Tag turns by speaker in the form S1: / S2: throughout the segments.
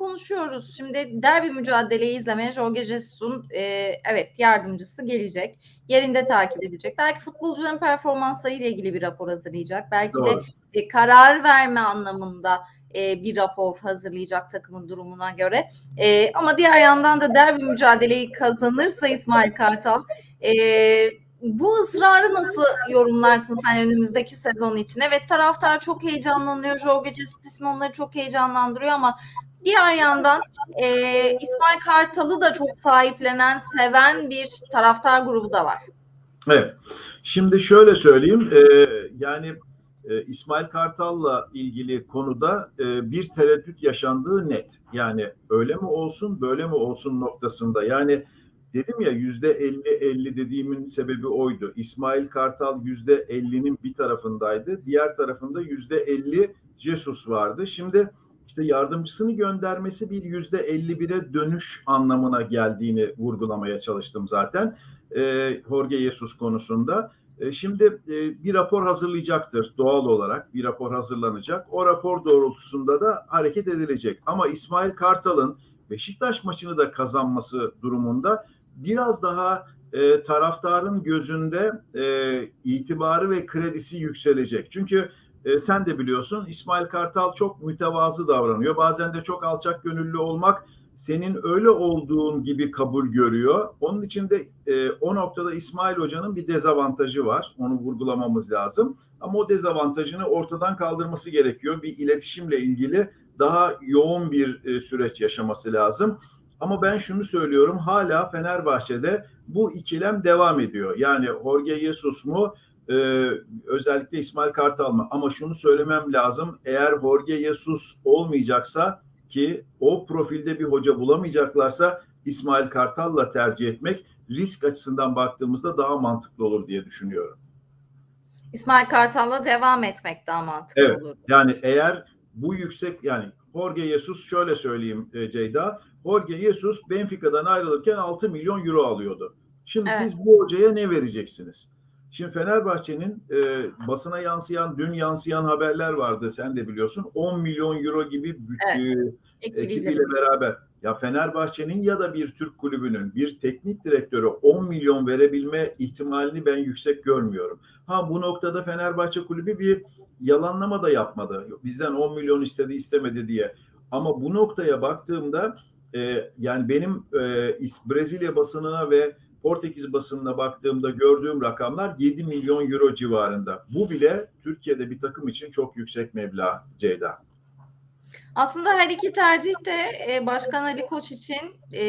S1: konuşuyoruz. Şimdi derbi mücadeleyi izlemeye Jorge Jesus'un e, evet yardımcısı gelecek. Yerinde takip edecek. Belki futbolcuların performansları ile ilgili bir rapor hazırlayacak. Belki
S2: Doğru.
S1: de e, karar verme anlamında e, bir rapor hazırlayacak takımın durumuna göre. E, ama diğer yandan da derbi mücadeleyi kazanırsa İsmail Kartal e, bu ısrarı nasıl yorumlarsın sen önümüzdeki sezon için? Evet taraftar çok heyecanlanıyor. Jorge Jesus ismi onları çok heyecanlandırıyor ama diğer yandan e, İsmail Kartal'ı da çok sahiplenen, seven bir taraftar grubu da var.
S2: Evet. Şimdi şöyle söyleyeyim. e, yani e, İsmail Kartal'la ilgili konuda e, bir tereddüt yaşandığı net. Yani öyle mi olsun, böyle mi olsun noktasında. Yani dedim ya yüzde 50-50 dediğimin sebebi oydu. İsmail Kartal yüzde 50'nin bir tarafındaydı. Diğer tarafında yüzde 50 Jesus vardı. Şimdi işte yardımcısını göndermesi bir yüzde 51'e dönüş anlamına geldiğini vurgulamaya çalıştım zaten e, Jorge Jesus konusunda. E, şimdi e, bir rapor hazırlayacaktır doğal olarak. Bir rapor hazırlanacak. O rapor doğrultusunda da hareket edilecek. Ama İsmail Kartal'ın Beşiktaş maçını da kazanması durumunda biraz daha e, taraftarın gözünde e, itibarı ve kredisi yükselecek. Çünkü e, sen de biliyorsun İsmail Kartal çok mütevazı davranıyor. Bazen de çok alçak gönüllü olmak senin öyle olduğun gibi kabul görüyor. Onun için de e, o noktada İsmail Hoca'nın bir dezavantajı var. Onu vurgulamamız lazım. Ama o dezavantajını ortadan kaldırması gerekiyor. Bir iletişimle ilgili daha yoğun bir e, süreç yaşaması lazım. Ama ben şunu söylüyorum hala Fenerbahçe'de bu ikilem devam ediyor. Yani Jorge Jesus mu e, özellikle İsmail Kartal mı? Ama şunu söylemem lazım. Eğer Jorge Jesus olmayacaksa ki o profilde bir hoca bulamayacaklarsa İsmail Kartal'la tercih etmek risk açısından baktığımızda daha mantıklı olur diye düşünüyorum.
S1: İsmail Kartal'la devam etmek daha mantıklı
S2: Evet.
S1: olur.
S2: Yani eğer bu yüksek yani Jorge Jesus şöyle söyleyeyim e, Ceyda. Jorge Jesus Benfica'dan ayrılırken 6 milyon euro alıyordu. Şimdi
S1: Evet.
S2: siz bu hocaya ne vereceksiniz? Şimdi Fenerbahçe'nin e, basına yansıyan, dün yansıyan haberler vardı sen de biliyorsun. 10 milyon euro gibi
S1: Evet.
S2: e,
S1: Ekibiyle.
S2: beraber ya Fenerbahçe'nin ya da bir Türk kulübünün bir teknik direktörü 10 milyon verebilme ihtimalini ben yüksek görmüyorum. Ha bu noktada Fenerbahçe kulübü bir yalanlama da yapmadı. Bizden 10 milyon istedi istemedi diye. Ama bu noktaya baktığımda e, yani benim e, Brezilya basınına ve Portekiz basınına baktığımda gördüğüm rakamlar 7 milyon euro civarında. Bu bile Türkiye'de bir takım için çok yüksek meblağ Ceyda.
S1: Aslında her iki tercih de e, Başkan Ali Koç için e,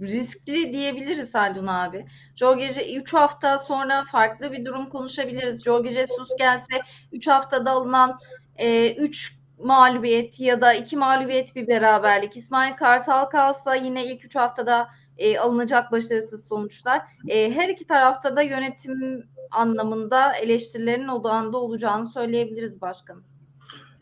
S1: riskli diyebiliriz Haldun abi. Jorge 3 hafta sonra farklı bir durum konuşabiliriz. Jorge Jesus gelse 3 haftada alınan 3 mağlubiyet ya da 2 mağlubiyet bir beraberlik. İsmail Kartal kalsa yine ilk 3 haftada e, alınacak başarısız sonuçlar. E, her iki tarafta da yönetim anlamında eleştirilerin odağında olacağını söyleyebiliriz başkanım.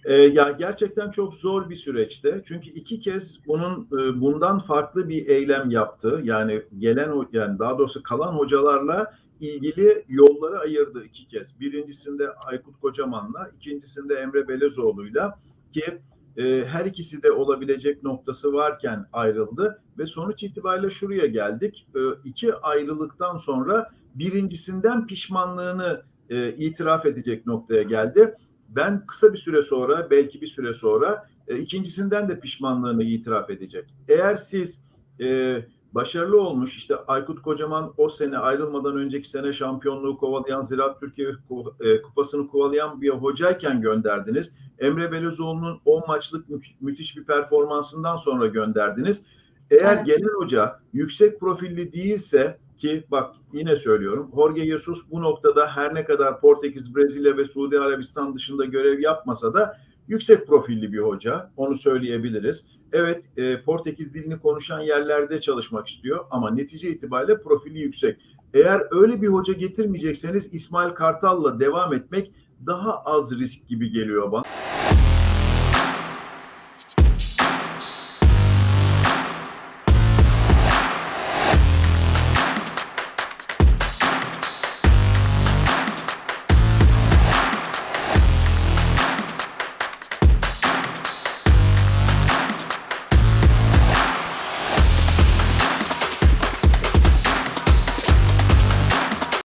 S2: Ee, ya gerçekten çok zor bir süreçte. Çünkü iki kez bunun e, bundan farklı bir eylem yaptı. Yani gelen yani daha doğrusu kalan hocalarla ilgili yolları ayırdı iki kez. Birincisinde Aykut Kocaman'la, ikincisinde Emre Belezoğlu'yla ki e, her ikisi de olabilecek noktası varken ayrıldı ve sonuç itibariyle şuraya geldik. E, iki ayrılıktan sonra birincisinden pişmanlığını e, itiraf edecek noktaya geldi ben kısa bir süre sonra belki bir süre sonra e, ikincisinden de pişmanlığını itiraf edecek. Eğer siz e, başarılı olmuş işte Aykut Kocaman o sene ayrılmadan önceki sene şampiyonluğu kovalayan Ziraat Türkiye e, kupasını kovalayan bir hocayken gönderdiniz. Emre Belözoğlu'nun 10 maçlık mü- müthiş bir performansından sonra gönderdiniz. Eğer
S1: Evet.
S2: gelen hoca yüksek profilli değilse ki bak yine söylüyorum Jorge Jesus bu noktada her ne kadar Portekiz, Brezilya ve Suudi Arabistan dışında görev yapmasa da yüksek profilli bir hoca. Onu söyleyebiliriz. Evet e, Portekiz dilini konuşan yerlerde çalışmak istiyor ama netice itibariyle profili yüksek. Eğer öyle bir hoca getirmeyecekseniz İsmail Kartal'la devam etmek daha az risk gibi geliyor bana.